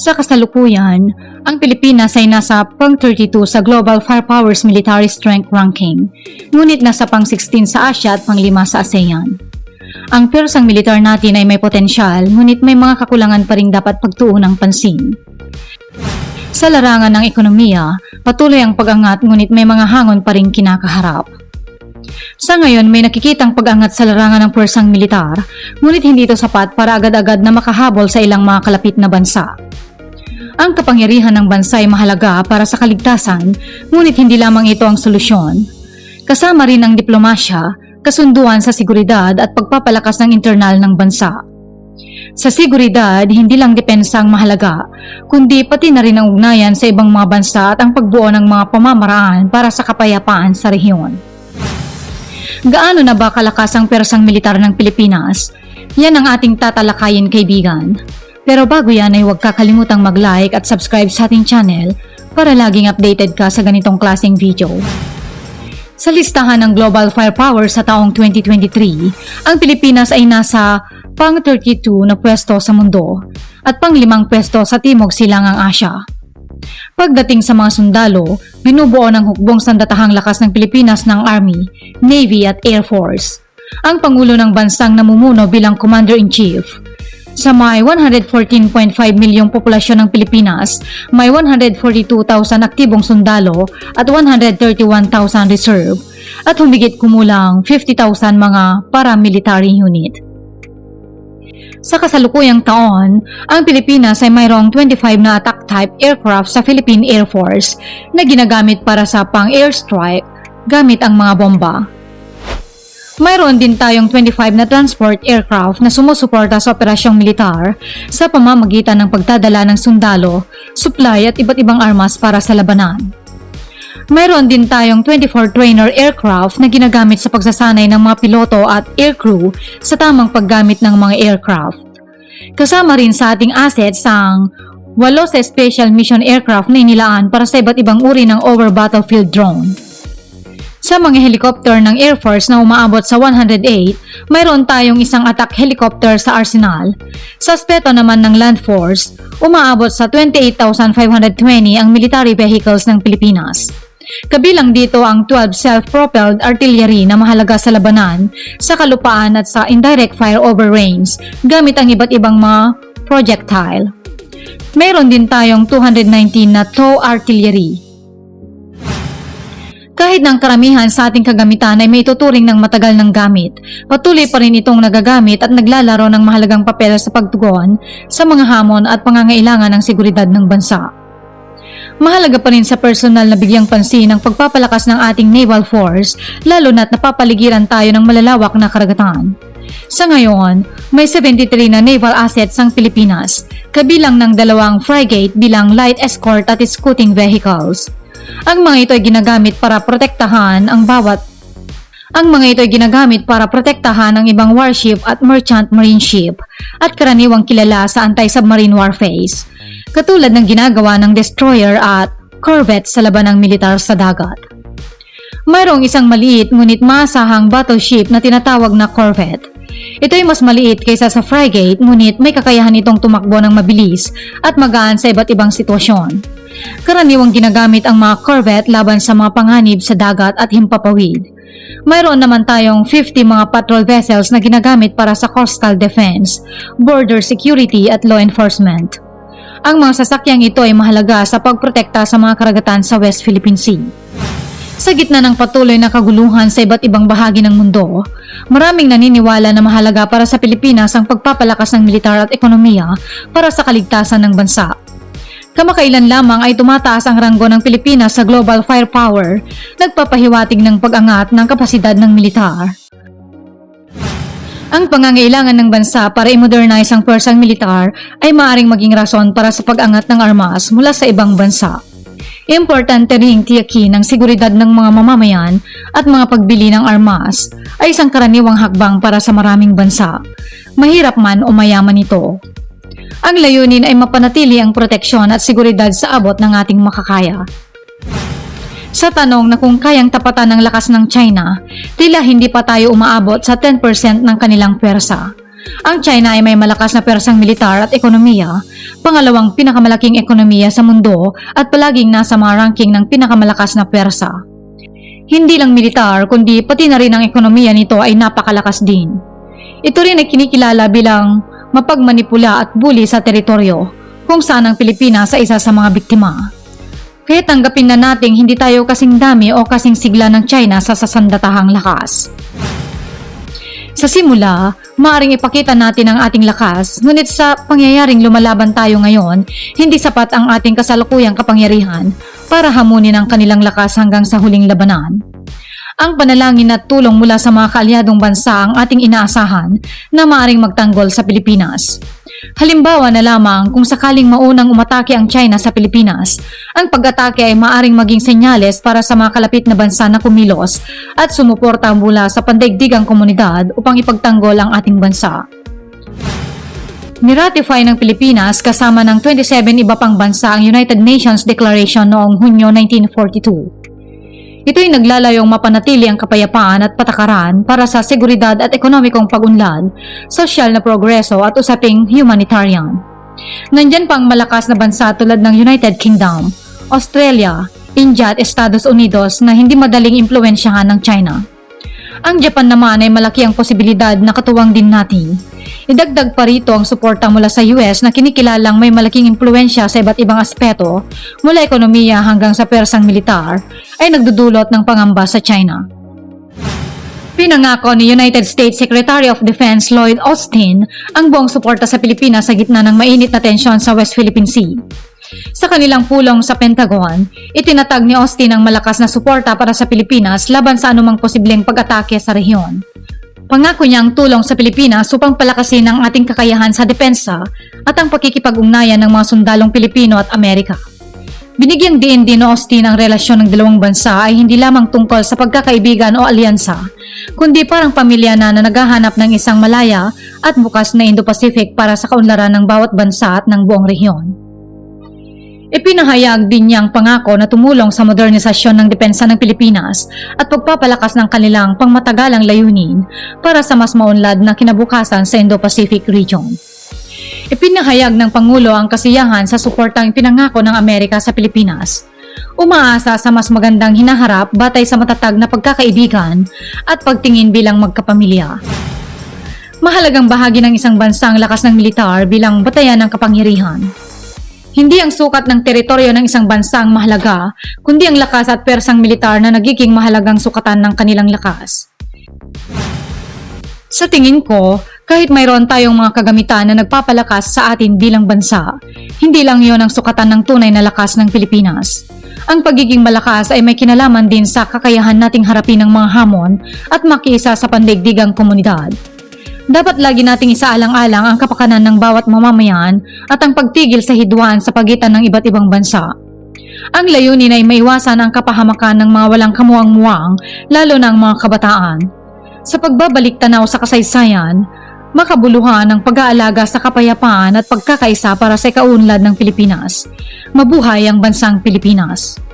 Sa kasalukuyan, ang Pilipinas ay nasa pang-32 sa Global Firepower's Military Strength Ranking, ngunit nasa pang-16 sa Asia at pang-5 sa ASEAN. Ang persang militar natin ay may potensyal, ngunit may mga kakulangan pa rin dapat pagtuon ng pansin. Sa larangan ng ekonomiya, patuloy ang pag-angat ngunit may mga hangon pa rin kinakaharap. Sa ngayon, may nakikitang pag-angat sa larangan ng persang militar, ngunit hindi ito sapat para agad-agad na makahabol sa ilang mga kalapit na bansa. Ang kapangyarihan ng bansa ay mahalaga para sa kaligtasan, ngunit hindi lamang ito ang solusyon. Kasama rin ang diplomasya, kasunduan sa seguridad at pagpapalakas ng internal ng bansa. Sa seguridad, hindi lang depensa ang mahalaga, kundi pati na rin ang ugnayan sa ibang mga bansa at ang pagbuo ng mga pamamaraan para sa kapayapaan sa rehiyon. Gaano na ba kalakas ang persang militar ng Pilipinas? Yan ang ating tatalakayin kaibigan. Pero bago yan ay huwag kakalimutang mag-like at subscribe sa ating channel para laging updated ka sa ganitong klaseng video. Sa listahan ng Global Firepower sa taong 2023, ang Pilipinas ay nasa pang-32 na pwesto sa mundo at pang-limang pwesto sa Timog Silangang Asya. Pagdating sa mga sundalo, binubuo ng hukbong sandatahang lakas ng Pilipinas ng Army, Navy at Air Force. Ang Pangulo ng Bansang namumuno bilang Commander-in-Chief. Sa may 114.5 milyong populasyon ng Pilipinas, may 142,000 aktibong sundalo at 131,000 reserve at humigit kumulang 50,000 mga paramilitary unit. Sa kasalukuyang taon, ang Pilipinas ay mayroong 25 na attack type aircraft sa Philippine Air Force na ginagamit para sa pang-airstrike gamit ang mga bomba. Mayroon din tayong 25 na transport aircraft na sumusuporta sa operasyong militar sa pamamagitan ng pagdadala ng sundalo, supply at iba't ibang armas para sa labanan. Mayroon din tayong 24 trainer aircraft na ginagamit sa pagsasanay ng mga piloto at aircrew sa tamang paggamit ng mga aircraft. Kasama rin sa ating assets ang walo sa special mission aircraft na inilaan para sa iba't ibang uri ng over battlefield drone. Sa mga helicopter ng Air Force na umaabot sa 108, mayroon tayong isang attack helicopter sa arsenal. Sa aspeto naman ng Land Force, umaabot sa 28,520 ang military vehicles ng Pilipinas. Kabilang dito ang 12 self-propelled artillery na mahalaga sa labanan, sa kalupaan at sa indirect fire over range gamit ang iba't ibang mga projectile. Mayroon din tayong 219 na tow artillery kahit ng karamihan sa ating kagamitan ay may tuturing ng matagal ng gamit, patuloy pa rin itong nagagamit at naglalaro ng mahalagang papel sa pagtugon sa mga hamon at pangangailangan ng seguridad ng bansa. Mahalaga pa rin sa personal na bigyang pansin ang pagpapalakas ng ating naval force lalo na't napapaligiran tayo ng malalawak na karagatan. Sa ngayon, may 73 na naval assets ang Pilipinas, kabilang ng dalawang frigate bilang light escort at scouting vehicles. Ang mga ito ay ginagamit para protektahan ang bawat ang mga ito ay ginagamit para protektahan ang ibang warship at merchant marine ship at karaniwang kilala sa anti-submarine warface, katulad ng ginagawa ng destroyer at corvette sa labanang militar sa dagat. Mayroong isang maliit ngunit maasahang battleship na tinatawag na corvette. Ito ay mas maliit kaysa sa frigate ngunit may kakayahan itong tumakbo ng mabilis at magaan sa iba't ibang sitwasyon. Karaniwang ginagamit ang mga corvette laban sa mga panganib sa dagat at himpapawid. Mayroon naman tayong 50 mga patrol vessels na ginagamit para sa coastal defense, border security at law enforcement. Ang mga sasakyang ito ay mahalaga sa pagprotekta sa mga karagatan sa West Philippine Sea. Sa gitna ng patuloy na kaguluhan sa iba't ibang bahagi ng mundo, maraming naniniwala na mahalaga para sa Pilipinas ang pagpapalakas ng militar at ekonomiya para sa kaligtasan ng bansa. Kamakailan lamang ay tumataas ang ranggo ng Pilipinas sa global firepower, nagpapahiwatig ng pag-angat ng kapasidad ng militar. Ang pangangailangan ng bansa para i-modernize ang persang militar ay maaring maging rason para sa pag-angat ng armas mula sa ibang bansa. Importante ring tiyakin ang seguridad ng mga mamamayan at mga pagbili ng armas ay isang karaniwang hakbang para sa maraming bansa, mahirap man o mayaman ito. Ang layunin ay mapanatili ang proteksyon at seguridad sa abot ng ating makakaya. Sa tanong na kung kayang tapatan ng lakas ng China, tila hindi pa tayo umaabot sa 10% ng kanilang pwersa. Ang China ay may malakas na persang militar at ekonomiya, pangalawang pinakamalaking ekonomiya sa mundo at palaging nasa mga ranking ng pinakamalakas na persa. Hindi lang militar kundi pati na rin ang ekonomiya nito ay napakalakas din. Ito rin ay kinikilala bilang mapagmanipula at bully sa teritoryo kung saan ang Pilipinas ay isa sa mga biktima. Kaya tanggapin na nating hindi tayo kasing dami o kasing sigla ng China sa sasandatahang lakas. Sa simula, maaring ipakita natin ang ating lakas, ngunit sa pangyayaring lumalaban tayo ngayon, hindi sapat ang ating kasalukuyang kapangyarihan para hamunin ang kanilang lakas hanggang sa huling labanan. Ang panalangin at tulong mula sa mga kaalyadong bansa ang ating inaasahan na maaring magtanggol sa Pilipinas. Halimbawa na lamang kung sakaling maunang umatake ang China sa Pilipinas, ang pag-atake ay maaring maging senyales para sa mga kalapit na bansa na kumilos at sumuporta mula sa pandaigdigang komunidad upang ipagtanggol ang ating bansa. Niratify ng Pilipinas kasama ng 27 iba pang bansa ang United Nations Declaration noong Hunyo 1942. Ito'y naglalayong mapanatili ang kapayapaan at patakaran para sa seguridad at ekonomikong pag-unlad, sosyal na progreso at usaping humanitarian. Nandyan pang malakas na bansa tulad ng United Kingdom, Australia, India at Estados Unidos na hindi madaling impluensyahan ng China. Ang Japan naman ay malaki ang posibilidad na katuwang din natin. Idagdag pa rito ang suporta mula sa US na kinikilalang may malaking impluensya sa iba't ibang aspeto mula ekonomiya hanggang sa persang militar ay nagdudulot ng pangamba sa China. Pinangako ni United States Secretary of Defense Lloyd Austin ang buong suporta sa Pilipinas sa gitna ng mainit na tensyon sa West Philippine Sea. Sa kanilang pulong sa Pentagon, itinatag ni Austin ang malakas na suporta para sa Pilipinas laban sa anumang posibleng pag-atake sa rehiyon. Pangako niya ang tulong sa Pilipinas upang palakasin ang ating kakayahan sa depensa at ang pakikipag-ugnayan ng mga sundalong Pilipino at Amerika. Binigyang diin din ni Austin ang relasyon ng dalawang bansa ay hindi lamang tungkol sa pagkakaibigan o alyansa, kundi parang pamilya na na naghahanap ng isang malaya at bukas na Indo-Pacific para sa kaunlaran ng bawat bansa at ng buong rehiyon. Ipinahayag din niya ang pangako na tumulong sa modernisasyon ng depensa ng Pilipinas at pagpapalakas ng kanilang pangmatagalang layunin para sa mas maunlad na kinabukasan sa Indo-Pacific region. Ipinahayag ng Pangulo ang kasiyahan sa suportang pinangako ng Amerika sa Pilipinas. Umaasa sa mas magandang hinaharap batay sa matatag na pagkakaibigan at pagtingin bilang magkapamilya. Mahalagang bahagi ng isang bansa ang lakas ng militar bilang batayan ng kapangyarihan. Hindi ang sukat ng teritoryo ng isang bansa ang mahalaga, kundi ang lakas at persang militar na nagiging mahalagang sukatan ng kanilang lakas. Sa tingin ko, kahit mayroon tayong mga kagamitan na nagpapalakas sa atin bilang bansa, hindi lang yon ang sukatan ng tunay na lakas ng Pilipinas. Ang pagiging malakas ay may kinalaman din sa kakayahan nating harapin ang mga hamon at makiisa sa pandaigdigang komunidad. Dapat lagi nating isaalang-alang ang kapakanan ng bawat mamamayan at ang pagtigil sa hidwaan sa pagitan ng iba't ibang bansa. Ang layunin ay maiwasan ang kapahamakan ng mga walang kamuang-muwang, lalo na ang mga kabataan. Sa pagbabalik tanaw sa kasaysayan, makabuluhan ang pag-aalaga sa kapayapaan at pagkakaisa para sa ikaunlad ng Pilipinas. Mabuhay ang bansang Pilipinas!